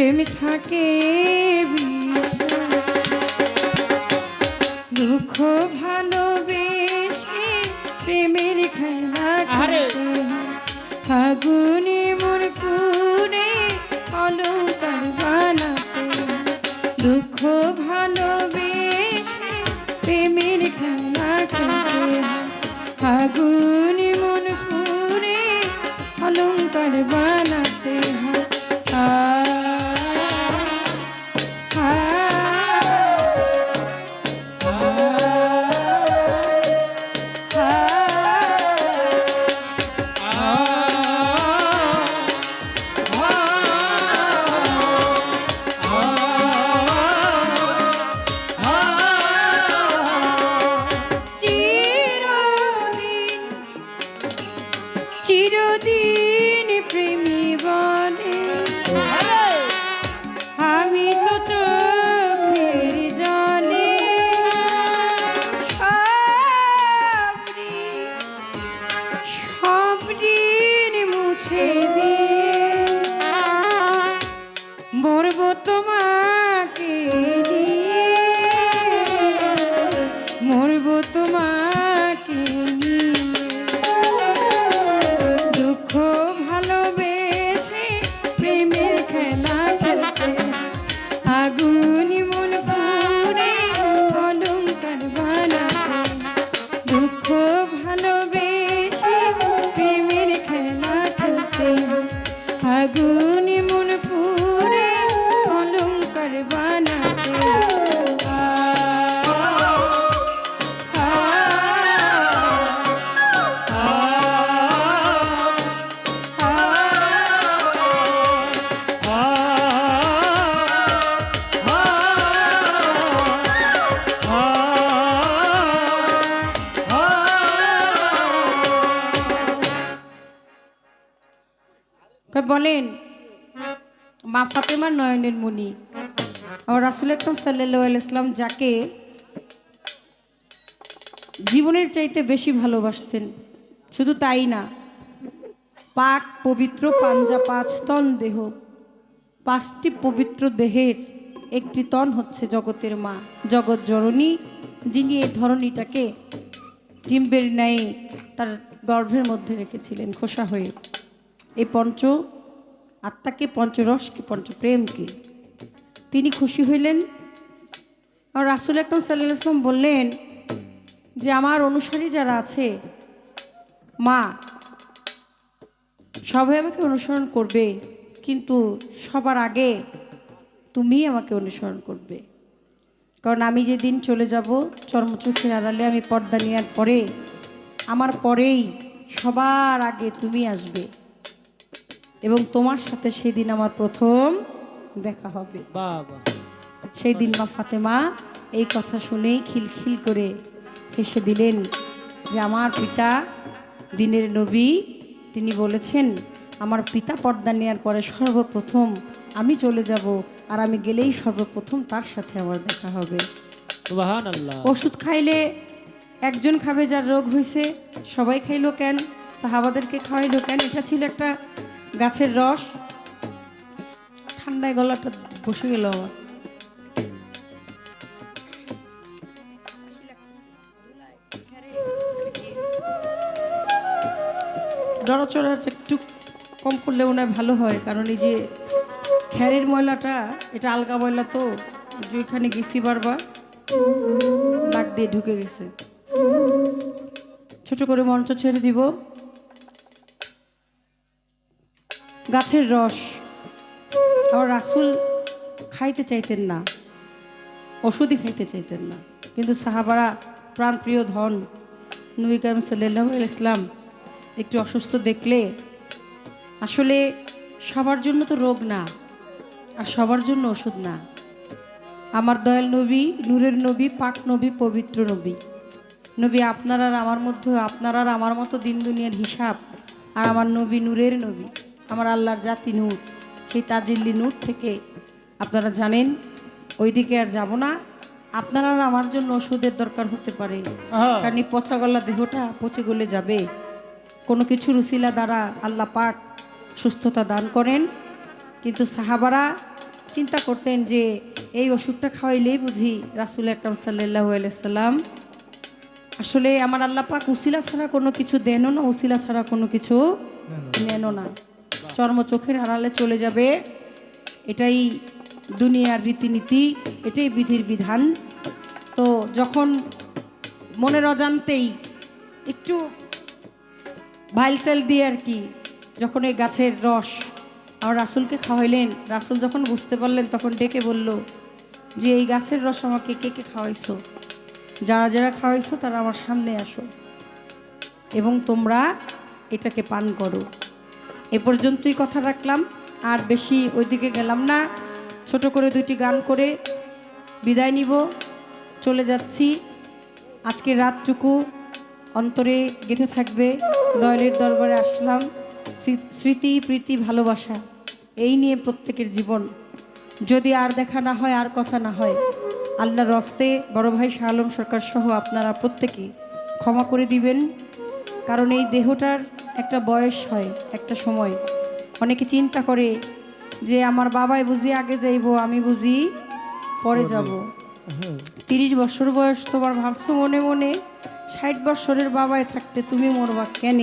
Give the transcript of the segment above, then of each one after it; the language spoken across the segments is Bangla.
প্রেম থাকে। দুঃখ ভালোবেসে প্রেমের খেলা আহারে! আগুনি তা বলেন, মা ফাতেমার নয়নের মণি আমার রাসুল আকরম সাল্লাহ ইসলাম যাকে জীবনের চাইতে বেশি ভালোবাসতেন, শুধু তাই না, পাক পবিত্র পাঞ্জা পাঁচ তন দেহ, পাঁচটি পবিত্র দেহের একটি তন হচ্ছে জগতের মা, জগৎ জননী, যিনি এই ধরনীটাকে ডিম্বের ন্যায় তার গর্ভের মধ্যে রেখেছিলেন খোসা হয়ে। এই পঞ্চ আত্মাকে পঞ্চরসকে পঞ্চপ্রেমকে তিনি খুশি হইলেন। আর রাসুল আকরম সাল্লাহ ইসলাম বললেন যে, আমার অনুসারী যারা আছে, মা, সবাই আমাকে অনুসরণ করবে, কিন্তু সবার আগে তুমি আমাকে অনুসরণ করবে। কারণ আমি যেদিন চলে যাব, চর্মচোখের আড়ালে আমি পর্দা নেওয়ার পরে, আমার পরেই সবার আগে তুমি আসবে। এবং তোমার সাথে সেই দিন আমার প্রথম দেখা হবে। বাবা। সেই দিন মা ফাতেমা এই কথা শুনেই খিলখিল করে হেসে দিলেন যে আমার পিতা দিনের নবী। তিনি বলেছেন আমার পিতা পর্দা নেওয়ার পরে সর্বপ্রথম আমি চলে যাব আর আমি গেলেই সর্বপ্রথম তার সাথে আমার দেখা হবে। ওষুধ খাইলে একজন খাবে যার রোগ হয়েছে সবাই খাইলো কেন? সাহাবাদেরকে খাওয়াইলো কেন? এটা ছিল একটা গাছের রস। ঠান্ডায় গলাটা বসে গেল আমার নড়াচড়াটা একটু কম করলে হয় ভালো হয়, কারণ এই যে খ্যারের ময়লাটা, এটা আলগা ময়লা তো যে ওইখানে গেছি বারবার, নাক দিয়ে ঢুকে গেছে। ছোট করে মঞ্চ ছেড়ে দিব। গাছের রস। আমার রাসুল খাইতে চাইতেন না, ওষুধই খাইতে চাইতেন না। কিন্তু সাহাবারা প্রাণপ্রিয় ধন, নবী কালাম সাল্লাহ ইসলাম একটু অসুস্থ দেখলে, আসলে সবার জন্য তো রোগ না, আর সবার জন্য ওষুধ না। আমার দয়াল নবী, নূরের নবী, পাক নবী, পবিত্র নবী। নবী আপনার আর আমার মধ্যে, আপনার আর আমার মতো দিন দুনিয়ার হিসাব, আর আমার নবী নূরের নবী। আমার আল্লাহর জাতি নূর সেই তাজিল্লি নূর থেকে আপনারা জানেন ওইদিকে আর যাব না। আপনারা আমার জন্য ওষুধের দরকার হতে পারে। কারণ এই পচা গলা দেহটা পচে গলে যাবে। কোনো কিছু রুসিলা দ্বারা আল্লাহ পাক সুস্থতা দান করেন। কিন্তু সাহাবারা চিন্তা করতেন যে এই ওষুধটা খাওয়াইলেই বুঝি রাসুল আকরাম সাল্লাহ সাল্লাম আসলে আমার আল্লাহ পাক উসিলা ছাড়া কোনো কিছু দেনও না উসিলা ছাড়া কোনো কিছু নেনও না। চর্ম চোখের আড়ালে চলে যাবে। এটাই দুনিয়ার রীতিনীতি, এটাই বিধির বিধান। তো যখন মনের অজান্তেই একটু ভাইলসেল দিয়ে আর কি, যখন এই গাছের রস আমার রাসুলকে খাওয়াইলেন, রাসুল যখন বুঝতে পারলেন, তখন ডেকে বলল, যে এই গাছের রস আমাকে কে কে খাওয়াইছো? যারা যারা খাওয়াইছো তারা আমার সামনে আসো এবং তোমরা এটাকে পান করো। এ পর্যন্তই কথা রাখলাম। আর বেশি ওইদিকে গেলাম না। ছোট করে দুইটি গান করে বিদায় নিব। চলে যাচ্ছি। আজকে রাতটুকু অন্তরে গেঁথে থাকবে। দয়ালের দরবারে আসলাম। স্মৃতি, প্রীতি, ভালোবাসা, এই নিয়ে প্রত্যেকের জীবন। যদি আর দেখা না হয়, আর কথা না হয়, আল্লাহর রস্তে বড় ভাই শাহ আলম সরকার সহ আপনারা প্রত্যেকে ক্ষমা করে দিবেন। কারণ এই দেহটার একটা বয়স হয় একটা সময়। অনেকে চিন্তা করে যে আমার বাবাই বুঝি আগে যাইব আমি বুঝি পরে যাব। তিরিশ বছর বয়স তোমার ভাবছ মনে মনে ষাট বছরের বাবায় থাকতে তুমি মরবা কেন?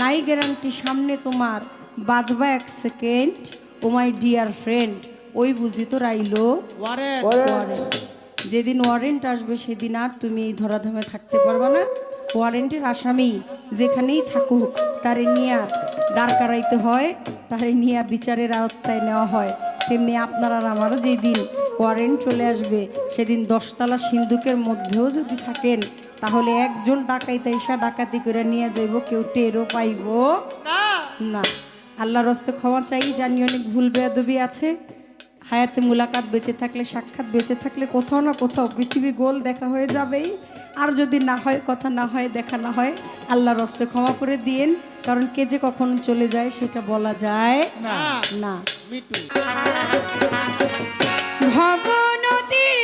নাই গ্যারান্টি সামনে তোমার বাজবা এক second oh my dear friend ওই বুঝি তো রাইলো যেদিন ওয়ারেন্ট আসবে সেদিন আর তুমি এই ধরাধামে থাকতে পারবে না। ওয়ারেন্টের আসামি যেখানেই থাকুক তারে নিয়ে দাঁড় করাইতে হয় তারে নিয়ে বিচারের আওতায় নেওয়া হয়। তেমনি আপনার আর আমারও যেই দিন ওয়ারেন্ট চলে আসবে সেদিন দশতলা সিন্ধুকের মধ্যেও যদি থাকেন তাহলে একজন ডাকাইতে এসা ডাকাতি করে নিয়ে যাইব কেউ টেরও পাইব না। আল্লাহর রস্তে ক্ষমা চাই জানি অনেক ভুল বেয়াদবি আছে। হায়াতে মুলাকাত বেঁচে থাকলে সাক্ষাৎ বেঁচে থাকলে কোথাও না কোথাও পৃথিবী গোল দেখা হয়ে যাবেই। আর যদি না হয় কথা না হয় দেখা না হয় আল্লাহর রস্তে ক্ষমা করে দিয়েন। কারণ কে যে কখন চলে যায় সেটা বলা যায় না। ভব নদীর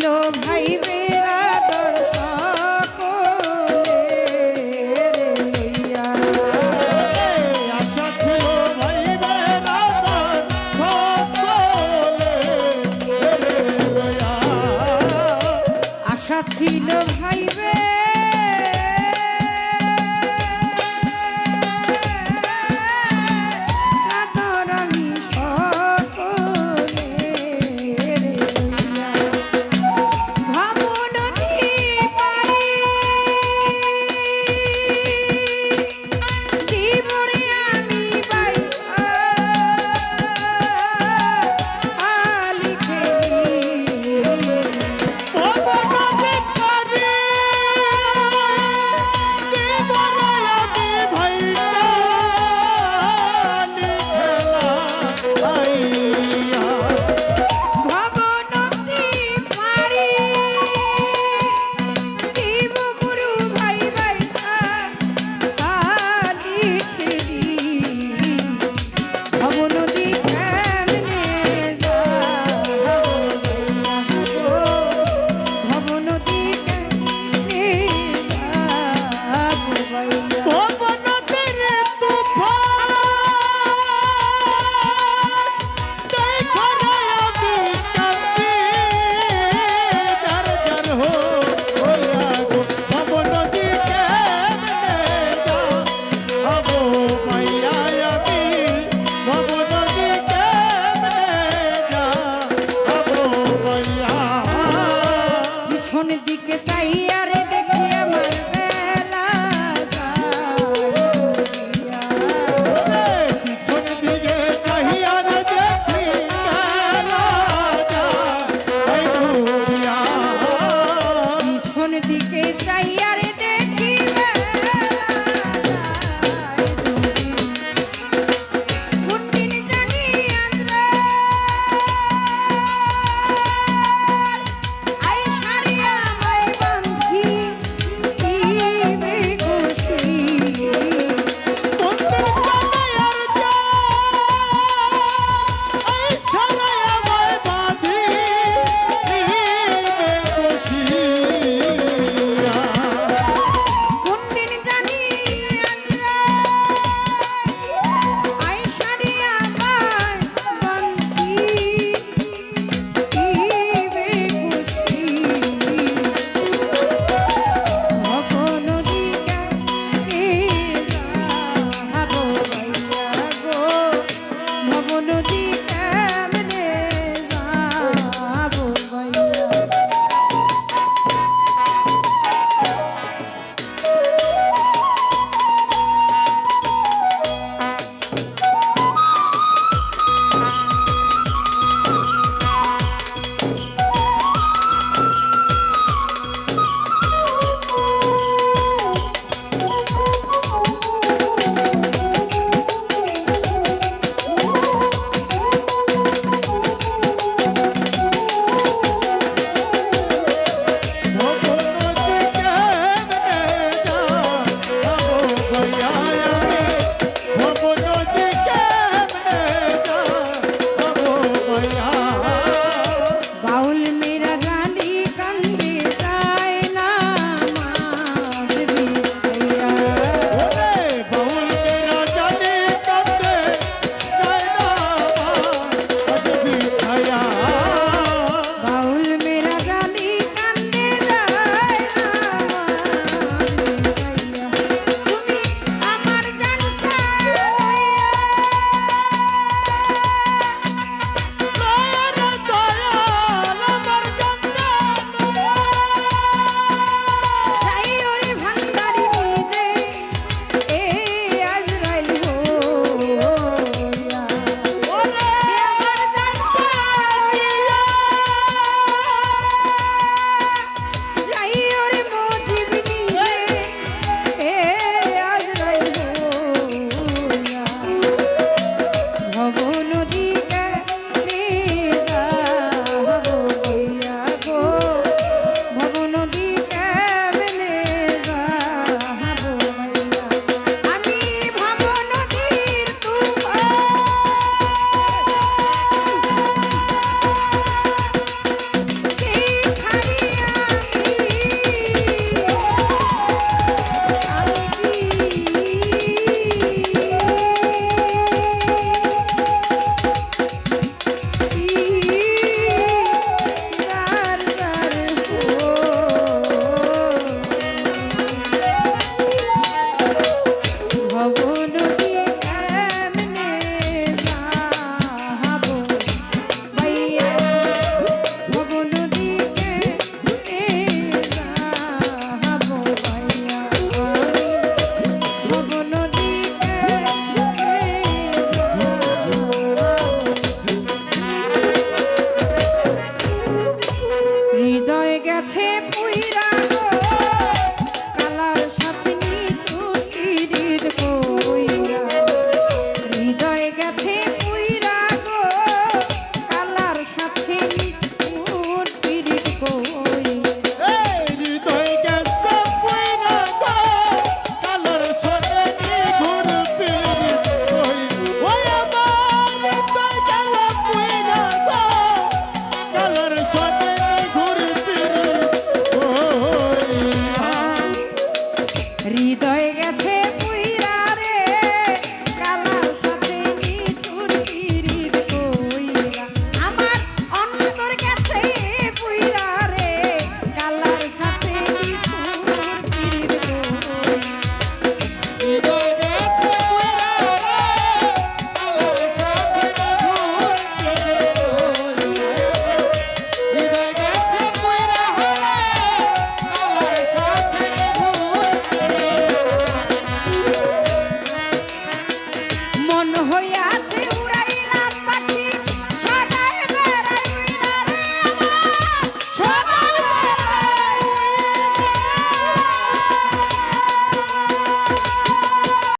ছিল ভাই